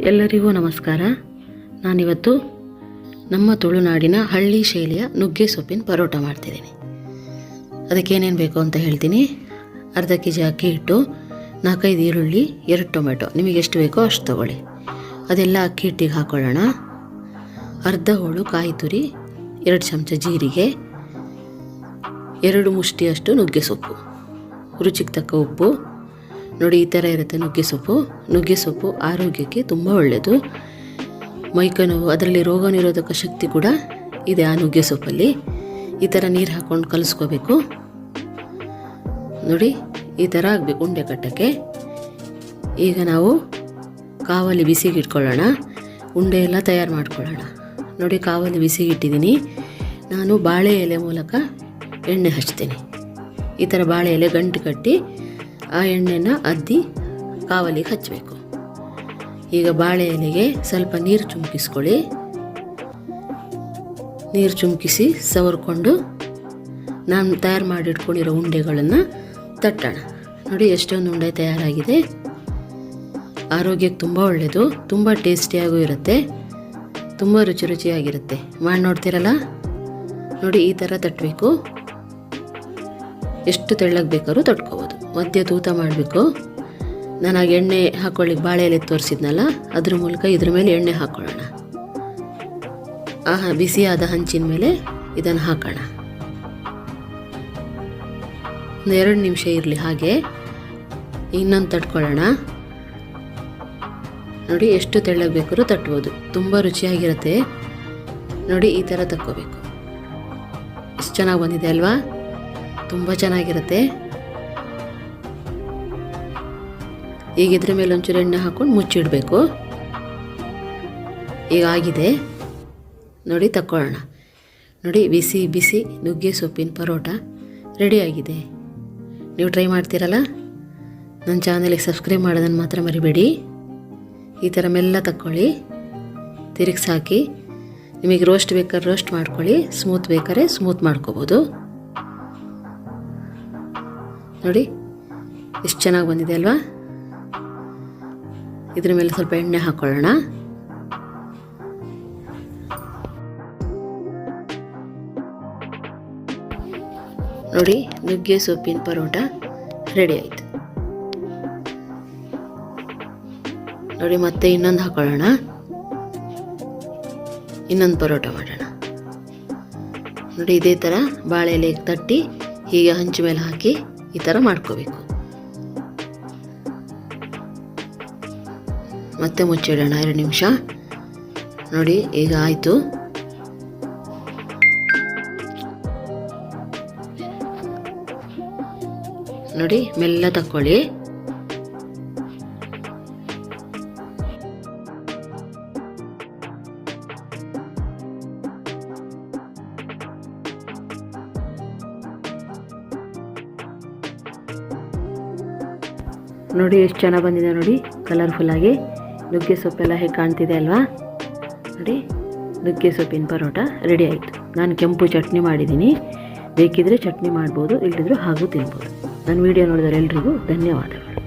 ಎಲ್ಲರಿಗೂ ನಮಸ್ಕಾರ. ನಾನಿವತ್ತು ನಮ್ಮ ತುಳುನಾಡಿನ ಹಳ್ಳಿ ಶೈಲಿಯ ನುಗ್ಗೆ ಸೊಪ್ಪಿನ ಪರೋಟ ಮಾಡ್ತಿದ್ದೀನಿ. ಅದಕ್ಕೇನೇನು ಬೇಕು ಅಂತ ಹೇಳ್ತೀನಿ. ಅರ್ಧ ಕೆ ಜಿ ಅಕ್ಕಿ ಹಿಟ್ಟು, ನಾಲ್ಕೈದು ಈರುಳ್ಳಿ, ಎರಡು ಟೊಮೆಟೊ. ನಿಮಗೆ ಎಷ್ಟು ಬೇಕೋ ಅಷ್ಟು ತೊಗೊಳ್ಳಿ. ಅದೆಲ್ಲ ಅಕ್ಕಿ ಹಿಟ್ಟಿಗೆ ಹಾಕ್ಕೊಳ್ಳೋಣ ಅರ್ಧ ಹೋಳು ಕಾಯಿ ತುರಿ, ಎರಡು ಚಮಚ ಜೀರಿಗೆ, ಎರಡು ಮುಷ್ಟಿಯಷ್ಟು ನುಗ್ಗೆ ಸೊಪ್ಪು. ರುಚಿಗೆ ತಕ್ಕ ಉಪ್ಪು. ನೋಡಿ, ಈ ಥರ ಇರುತ್ತೆ ನುಗ್ಗೆ ಸೊಪ್ಪು. ನುಗ್ಗೆ ಸೊಪ್ಪು ಆರೋಗ್ಯಕ್ಕೆ ತುಂಬ ಒಳ್ಳೆಯದು ಮೈಕೈ ನೋವು, ಅದರಲ್ಲಿ ರೋಗ ನಿರೋಧಕ ಶಕ್ತಿ ಕೂಡ ಇದೆ ಆ ನುಗ್ಗೆ ಸೊಪ್ಪಲ್ಲಿ. ಈ ಥರ ನೀರು ಹಾಕ್ಕೊಂಡು ಕಲಿಸ್ಕೋಬೇಕು. ನೋಡಿ, ಈ ಥರ ಆಗಬೇಕು ಉಂಡೆ ಕಟ್ಟಕ್ಕೆ. ಈಗ ನಾವು ಕಾವಲಿ ಬಿಸಿಗೆ ಇಟ್ಕೊಳ್ಳೋಣ ಉಂಡೆ ಎಲ್ಲ ತಯಾರು ಮಾಡ್ಕೊಳ್ಳೋಣ. ನೋಡಿ ಕಾವಲಿ ಬಿಸಿಗಿಟ್ಟಿದ್ದೀನಿ. ನಾನು ಬಾಳೆ ಎಲೆ ಮೂಲಕ ಎಣ್ಣೆ ಹಚ್ತೀನಿ. ಈ ಥರ ಬಾಳೆ ಎಲೆ ಗಂಟು ಕಟ್ಟಿ ಆ ಎಣ್ಣೆನ ಅದ್ದಿ ಕಾವಲಿಗೆ ಹಚ್ಚಬೇಕು ಈಗ ಬಾಳೆ ಎಲೆಗೆ ಸ್ವಲ್ಪ ನೀರು ಚುಮುಕಿಸ್ಕೊಳ್ಳಿ. ನೀರು ಚುಮುಕಿಸಿ ಸವರ್ಕೊಂಡು ನಾನು ತಯಾರು ಮಾಡಿಟ್ಕೊಂಡಿರೋ ಉಂಡೆಗಳನ್ನು ತಟ್ಟೋಣ. ನೋಡಿ ಎಷ್ಟೊಂದು ಉಂಡೆ ತಯಾರಾಗಿದೆ. ಆರೋಗ್ಯಕ್ಕೆ ತುಂಬ ಒಳ್ಳೆಯದು ತುಂಬ ಟೇಸ್ಟಿಯಾಗೂ ಇರುತ್ತೆ, ತುಂಬ ರುಚಿ ರುಚಿಯಾಗಿರುತ್ತೆ. ಮಾಡಿ ನೋಡ್ತೀರಲ್ಲ? ನೋಡಿ ಈ ಥರ ತಟ್ಟಬೇಕು ಎಷ್ಟು ತೆಳ್ಳಗೆ ಬೇಕಾದ್ರೂ ತಟ್ಕೋಬೋದು. ಮಧ್ಯ ತೂತ ಮಾಡಬೇಕು. ನಾನು ಆಗ ಎಣ್ಣೆ ಹಾಕೊಳ್ಳಿಕ್ಕೆ ಬಾಳೆ ಎಲೆ ತೋರಿಸಿದ್ನಲ್ಲ, ಅದ್ರ ಮೂಲಕ ಇದ್ರ ಮೇಲೆ ಎಣ್ಣೆ ಹಾಕ್ಕೊಳ್ಳೋಣ ಆಹಾ, ಬಿಸಿಯಾದ ಹಂಚಿನ ಮೇಲೆ ಇದನ್ನು ಹಾಕೋಣ. ಒಂದು ಎರಡು ನಿಮಿಷ ಇರಲಿ ಹಾಗೆ. ಇನ್ನೊಂದು ತಟ್ಕೊಳ್ಳೋಣ. ನೋಡಿ, ಎಷ್ಟು ತೆಳ್ಳಗೆ ಬೇಕಾದ್ರೂ ತಟ್ಬೋದು. ತುಂಬ ರುಚಿಯಾಗಿರುತ್ತೆ. ನೋಡಿ, ಈ ಥರ ತಕ್ಕೋಬೇಕು. ಎಷ್ಟು ಚೆನ್ನಾಗಿ ಬಂದಿದೆ ಅಲ್ವಾ? ತುಂಬ ಚೆನ್ನಾಗಿರುತ್ತೆ. ಈಗ ಇದ್ರ ಮೇಲೆ ಒಂಚೂರು ಎಣ್ಣೆ ಹಾಕ್ಕೊಂಡು ಮುಚ್ಚಿಡಬೇಕು. ಈಗ ಆಗಿದೆ. ನೋಡಿ, ತಕ್ಕೊಳ್ಳೋಣ. ನೋಡಿ, ಬಿಸಿ ಬಿಸಿ ನುಗ್ಗೆ ಸೊಪ್ಪಿನ ಪರೋಟ ರೆಡಿಯಾಗಿದೆ ನೀವು ಟ್ರೈ ಮಾಡ್ತೀರಲ್ಲ? ನನ್ನ ಚಾನಲಿಗೆ ಸಬ್ಸ್ಕ್ರೈಬ್ ಮಾಡೋದನ್ನು ಮಾತ್ರ ಮರಿಬೇಡಿ. ಈ ಥರ ಮೆಲ್ಲ ತಕ್ಕೊಳ್ಳಿ. ತಿರುಗಿಸಿ ಹಾಕಿ. ನಿಮಗೆ ರೋಸ್ಟ್ ಬೇಕಾದ್ರೆ ರೋಸ್ಟ್ ಮಾಡ್ಕೊಳ್ಳಿ, ಸ್ಮೂತ್ ಬೇಕಾದ್ರೆ ಸ್ಮೂತ್ ಮಾಡ್ಕೋಬೋದು. ನೋಡಿ, ಎಷ್ಟು ಚೆನ್ನಾಗಿ ಬಂದಿದೆ ಅಲ್ವಾ? ಇದ್ರ ಮೇಲೆ ಸ್ವಲ್ಪ ಎಣ್ಣೆ ಹಾಕೊಳ್ಳೋಣ. ನೋಡಿ, ನುಗ್ಗೆ ಸೊಪ್ಪಿನ ಪರೋಟ ರೆಡಿ ಆಯಿತು. ನೋಡಿ, ಮತ್ತೆ ಇನ್ನೊಂದು ಹಾಕೊಳ್ಳೋಣ. ಇನ್ನೊಂದು ಪರೋಟ ಮಾಡೋಣ. ನೋಡಿ, ಇದೇ ಥರ ಬಾಳೆ ಎಲೆಗೆ ತಟ್ಟಿ ಹೀಗೆ ಹಂಚು ಮೇಲೆ ಹಾಕಿ ಈ ಥರ ಮಾಡ್ಕೋಬೇಕು. ಮತ್ತೆ ಮುಚ್ಚಿಡೋಣ, ಎರಡು ನಿಮಿಷ. ನೋಡಿ, ಈಗ ಆಯಿತು. ನೋಡಿ, ಮೆಲ್ಲ ತಕ್ಕೊಳ್ಳಿ. ನೋಡಿ, ಎಷ್ಟು ಚೆನ್ನಾಗಿ ಬಂದಿದೆ ನೋಡಿ ಕಲರ್ಫುಲ್ಲಾಗಿ ನುಗ್ಗೆ ಸೊಪ್ಪೆಲ್ಲ ಹೇಗೆ ಕಾಣ್ತಿದೆ ಅಲ್ವಾ? ನೋಡಿ, ನುಗ್ಗೆ ಸೊಪ್ಪಿನ ಪರೋಟ ರೆಡಿ ಆಯಿತು. ನಾನು ಕೆಂಪು ಚಟ್ನಿ ಮಾಡಿದ್ದೀನಿ. ಬೇಕಿದ್ರೆ ಚಟ್ನಿ ಮಾಡ್ಬೋದು ಇಲ್ಲದಿದ್ರೂ ಹಾಗೂ ತಿನ್ಬೋದು. ನನ್ನ ವಿಡಿಯೋ ನೋಡಿದರೆ ಎಲ್ರಿಗೂ ಧನ್ಯವಾದಗಳು.